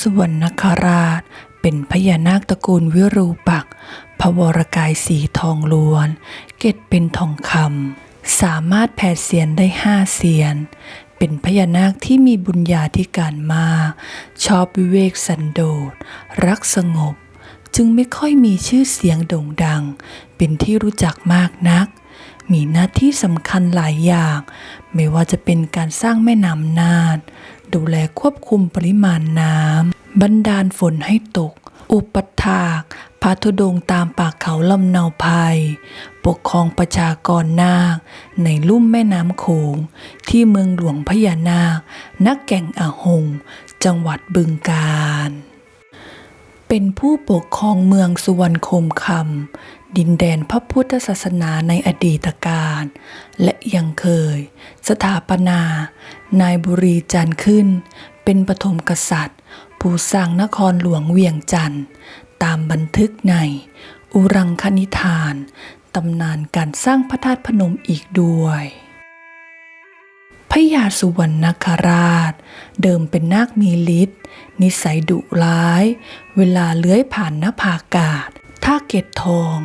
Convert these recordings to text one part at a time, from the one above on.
สุวรรณคราช เป็นพญานาคตระกูลวิรูปักษ์พวรกายสีทองล้วน เกตเป็นทองคำสามารถแผ่เสียนได้ห้าเสียน เป็นพญานาคที่มีบุญญาธิการมากชอบวิเวกสันโดษ รักสงบ จึงไม่ค่อยมีชื่อเสียงโด่งดัง เป็นที่รู้จักมากนัก มีหน้าที่สำคัญหลายอย่าง ไม่ว่าจะเป็นการสร้างแม่น้ำน่าน ดูแลควบคุมปริมาณน้ำบันดาลฝนให้ตก อุปถากพาธุดงตามปากเขาลำเนาภัย ปกครองประชากรนาค ในลุ่มแม่น้ำโขง ที่เมืองหลวงพญานาค นักแก่งอาหง จังหวัดบึงกาฬเป็นผู้ปกครองเมืองสุวรรณคมคำ ดินแดนพระพุทธศาสนาในอดีตการ และยังเคย สถาปนา นายบุรีจันทร์ขึ้น เป็นปฐมกษัตริย์ ผู้สร้างนครหลวงเวียงจันทร์ตามบันทึกใน อุรังคณิธานตำนานการสร้างพระธาตุพนมอีกด้วยพญาสุวรรณคราช เดิมเป็นนาคมีฤทธิ์นิสัยดุร้าย เวลาเลื้อยผ่านหน้าผากาศ ถ้าเกตทอง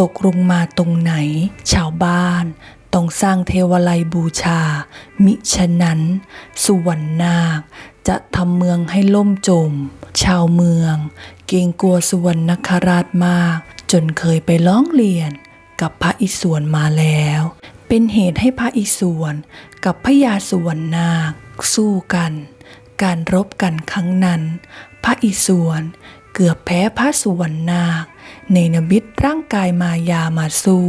ตกลงมาตรงไหน ชาวบ้านต้องสร้างเทวไลยบูชา มิฉะนั้น สุวรรณนาคจะทำเมืองให้ล่มจม ชาวเมือง เกรงกลัวสุวรรณคราชมาก จนเคยไปร้องเรียน กับพระอิศวรมาแล้ว เป็นเหตุให้พระอิศวรกับพญาสุวรรณนาคสู้กัน การรบกันครั้งนั้น พระอิศวร เกือบแพ้พระสุวรรณนาคในนมิตร่างกายมายามาสู้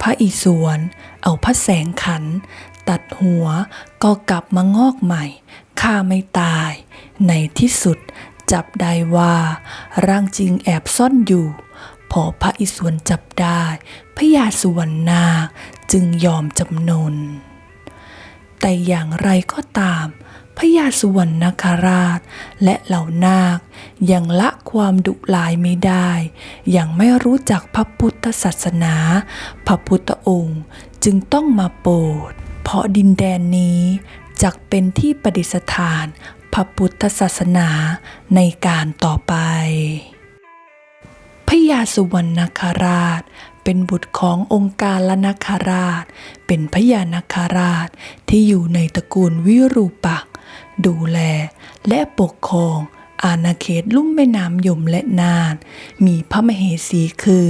พระอิศวรเอาพระแสงขัน ตัดหัวก็กลับมางอกใหม่ข้าไม่ตาย ในที่สุดจับได้ว่า ร่างจริงแอบซ่อนอยู่ พอพระอิศวรจับได้พญาสุวรรณนาคจึงยอมจำนน แต่อย่างไรก็ตาม พญาสุวรรณคราช และเหล่านาค ยังละความดุร้ายไม่ได้ ยังไม่รู้จักพระพุทธศาสนา พระพุทธองค์จึงต้องมาโปรด เพราะดินแดนนี้จักเป็นที่ประดิษฐานพระพุทธศาสนาในการต่อไปพญาสุวรรณคราชเป็นบุตรขององค์การละนคราช เป็นพญานคราชที่อยู่ในตระกูลวิรูปักษ ดูแล และปกครองอาณาเขตลุ่มแม่น้ำยมและนาน มีพระมเหสีคือ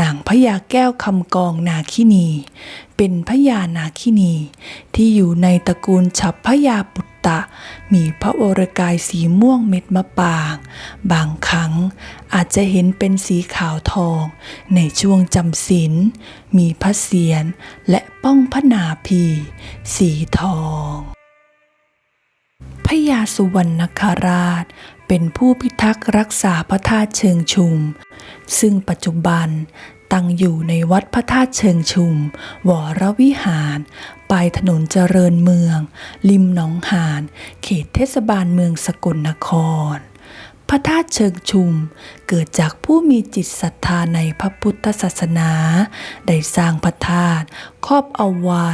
นางพญาแก้วคำกองนาคินี เป็นพญานาคินี ที่อยู่ในตระกูลฉับพญาปุตตะ มีพระโอรกายสีม่วงเม็ดมะปาง บางครั้งอาจจะเห็นเป็นสีขาวทอง ในช่วงจำศีลมีพระเศียรและป้องพระนาภีสีทอง พญาสุวรรณคราช เป็นผู้พิทักษ์รักษาพระธาตุเชิงชุม ซึ่งปัจจุบันตั้งอยู่ในวัดพระธาตุเชิงชุม วรวิหาร ปลายถนนเจริญเมือง ริมหนองหาน เขตเทศบาลเมืองสกลนคร พระธาตุเชิงชุม เกิดจากผู้มีจิตศรัทธาในพระพุทธศาสนา ได้สร้างพระธาตุครอบเอาไว้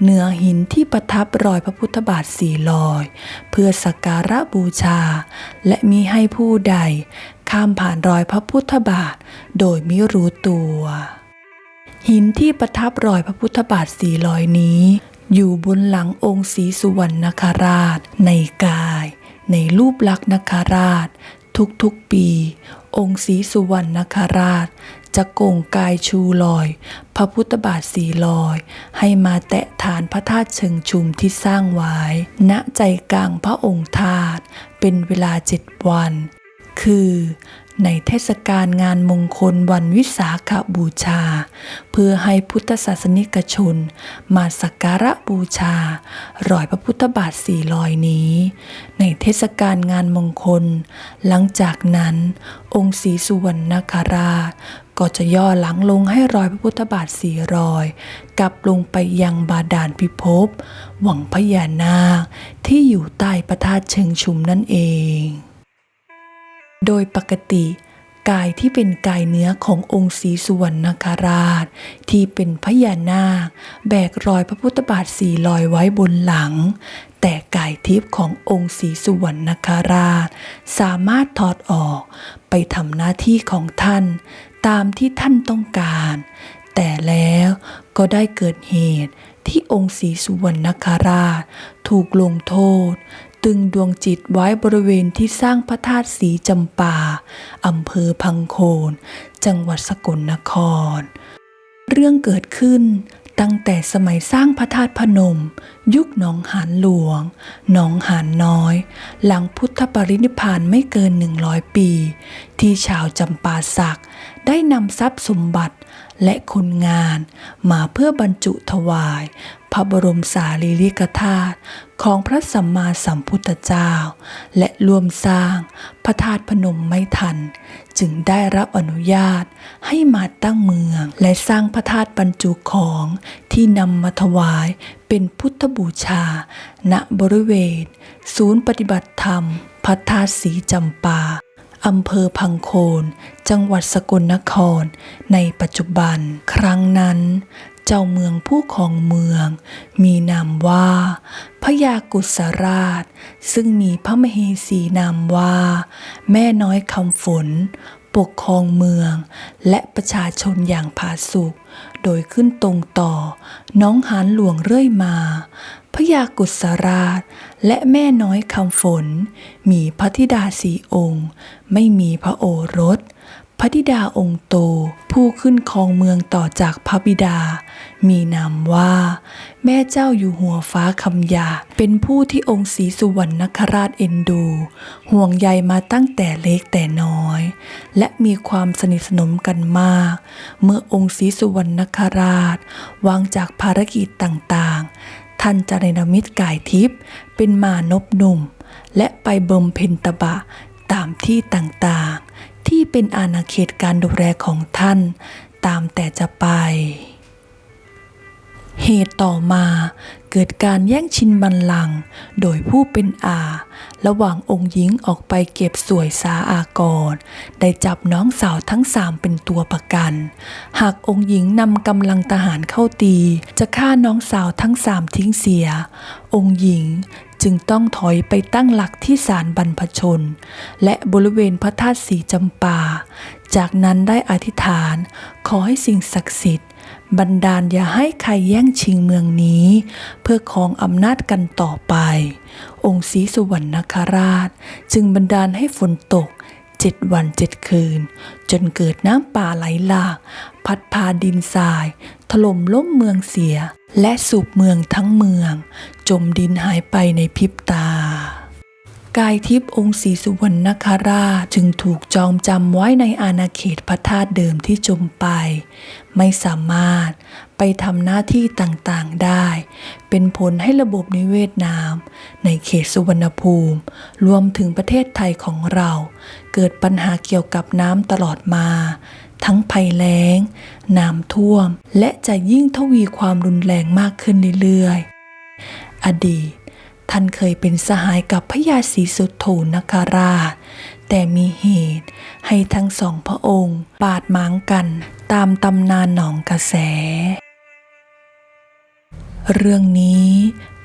เหนือหินที่ประทับรอยพระพุทธบาทสี่รอย เพื่อสักการะบูชา และมีให้ผู้ใด ข้ามผ่านรอยพระพุทธบาท โดยไม่รู้ตัว หินที่ประทับรอยพระพุทธบาทสี่รอยนี้ อยู่บนหลังองค์ศรีสุวรรณคราชในกาย ในรูปลักษณ์นคราช ทุกๆปี องค์ศรีสุวรรณนคราช จะโก่งกายชูลอย พระพุทธบาทสีลอย ให้มาแตะฐานพระธาตุเชิงชุมที่สร้างไว้ ณใจกลางพระองค์ธาตุเป็นเวลาเจ็ดวัน คือในเทศกาลงานมงคลวันวิสาขบูชา เพื่อให้พุทธศาสนิกชน มาสักการะบูชารอยพระพุทธบาทสี่รอยนี้ ในเทศกาลงานมงคล หลังจากนั้น องค์ศรีสุวรรณคาราชก็จะย่อหลังลงให้รอยพระพุทธบาทสี่รอยกลับลงไปยังบาดาลพิภพหวังพญานาคที่อยู่ใต้พระธาตุเชิงชุมนั่นเอง โดยปกติกายที่เป็นกายเนื้อขององค์ศรีสุวรรณคราช ที่เป็นพญานาค แบกรอยพระพุทธบาทสี่ลอยไว้บนหลัง แต่กายทิพย์ขององค์ศรีสุวรรณคราช สามารถถอดออกไปทำหน้าที่ของท่าน ตามที่ท่านต้องการ แต่แล้วก็ได้เกิดเหตุที่องค์ศรีสุวรรณคราช ถูกลงโทษ ตึงดวงจิตไว้บริเวณที่สร้างพระธาตุสีจำปาอำเภอพังโคน จังหวัดสกลนคร เรื่องเกิดขึ้นตั้งแต่สมัยสร้างพระธาตุพนม ยุคหนองหานหลวง หนองหานน้อย หลังพุทธปรินิพานไม่เกิน 100 ปี ที่ชาวจำปาสักได้นำทรัพย์สมบัติ และคนงานมาเพื่อบรรจุถวาย พระบรมสารีริกธาตุของพระสัมมาสัมพุทธเจ้า และรวมสร้างพระธาตุพนมไม่ทัน จึงได้รับอนุญาตให้มาตั้งเมือง และสร้างพระธาตุบรรจุของที่นำมาถวายเป็นพุทธบูชา ณบริเวณ ศูนย์ปฏิบัติธรรมพระธาตุสีจำปา อำเภอพังโคน จังหวัดสกลนคร ในปัจจุบัน ครั้งนั้น เจ้าเมืองผู้ของเมือง มีนามว่าพระยากุศราช ซึ่งมีพระมเหสีนามว่า แม่น้อยคำฝน ปกครองเมือง และประชาชนอย่างผาสุกโดยขึ้นตรงต่อน้องหานหลวงเรื่อยมา พระยากุศราช และแม่น้อยคำฝน มีพระธิดาสีองค์ ไม่มีพระโอรส พระธิดาองค์โตผู้ขึ้นครองเมืองต่อจากพระบิดา มีนามว่า แม่เจ้าอยู่หัวฟ้าคำยา เป็นผู้ที่องค์ศรีสุวรรณคราชเอ็นดู ห่วงใยมาตั้งแต่เล็กแต่น้อย และมีความสนิทสนมกันมาก เมื่อองค์ศรีสุวรรณคราชวางจากภารกิจต่างๆ ท่านจะเนรมิตกายทิพย์เป็นมานพหนุ่ม และไปบมเพ็ญตบะตามที่ต่างๆ ที่เป็นอาณาเขตการดูแลของท่าน ตามแต่จะไป เหตุต่อมาเกิดการแย่งชิงบัลลังก์โดยผู้เป็นอา ระหว่างองค์หญิงออกไปเก็บสวยสาอากร ได้จับน้องสาวทั้งสามเป็นตัวประกัน หากองค์หญิงนำกำลังทหารเข้าตี จะฆ่าน้องสาวทั้งสามทิ้งเสีย องค์หญิงจึงต้องถอยไปตั้งหลักที่ศาลบรรพชน และบริเวณพระธาตุสีจำปา จากนั้นได้อธิษฐาน ขอให้สิ่งศักดิ์สิทธิ์ บันดาลอย่าให้ใครแย่งชิงเมืองนี้ เพื่อครองอำนาจกันต่อไป องค์ศรีสุวรรณคราช จึงบันดาลให้ฝนตกเจ็ดวันเจ็ดคืน จนเกิดน้ำป่าไหลหลาก พัดพาดินทราย ถล่มล้มเมืองเสีย และสูบเมืองทั้งเมือง จมดินหายไปในพริบตา กายทิพย์องค์ศรีสุวรรณคราชจึงถูกจองจำไว้ในอาณาเขตพระธาตุเดิมที่จมไป ไม่สามารถไปทำหน้าที่ต่างๆได้ เป็นผลให้ระบบนิเวศน้ำในเขตสุวรรณภูมิ รวมถึงประเทศไทยของเรา เกิดปัญหาเกี่ยวกับน้ำตลอดมา ทั้งภัยแล้ง น้ำท่วม และจะยิ่งทวีความรุนแรงมากขึ้นเรื่อยๆ อดีต ท่านเคยเป็นสหายกับพระยาศรีสุโธนคาราช แต่มีเหตุให้ทั้งสองพระองค์บาดหมางกันตามตำนานหนองกระแส เรื่องนี้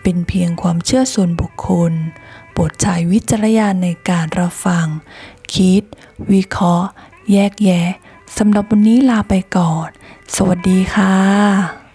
เป็นเพียงความเชื่อส่วนบุคคลโปรดใช้วิจารณญาณในการรับฟัง คิด วิเคราะห์ แยกแยะสำหรับวันนี้ลาไปก่อน สวัสดีค่ะ